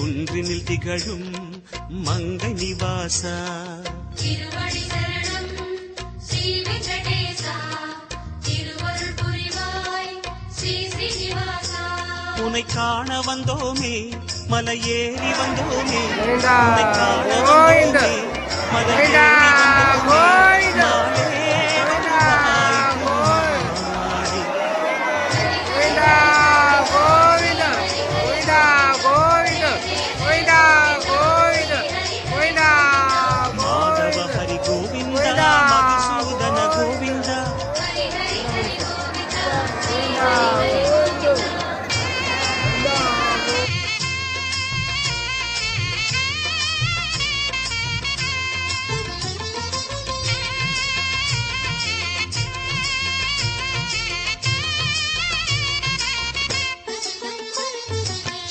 குன்றினில் திகழும் மங்கை நிவாசா. உன்னை காண வந்தோமே மலை ஏறி வந்தோமே உன்னை காண வந்தோமே மலை கோவிந்தா, ஏறி கோவிந்தா, வந்தோமே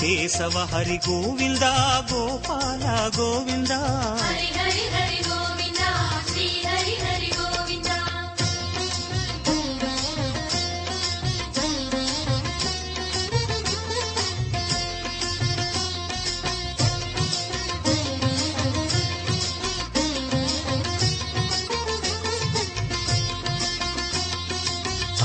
కేశవ హరి గోవిందా గోపాల గోవింద.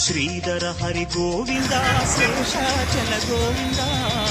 శ్రీధర హరి గోవింద శేషాచల గోవిందా.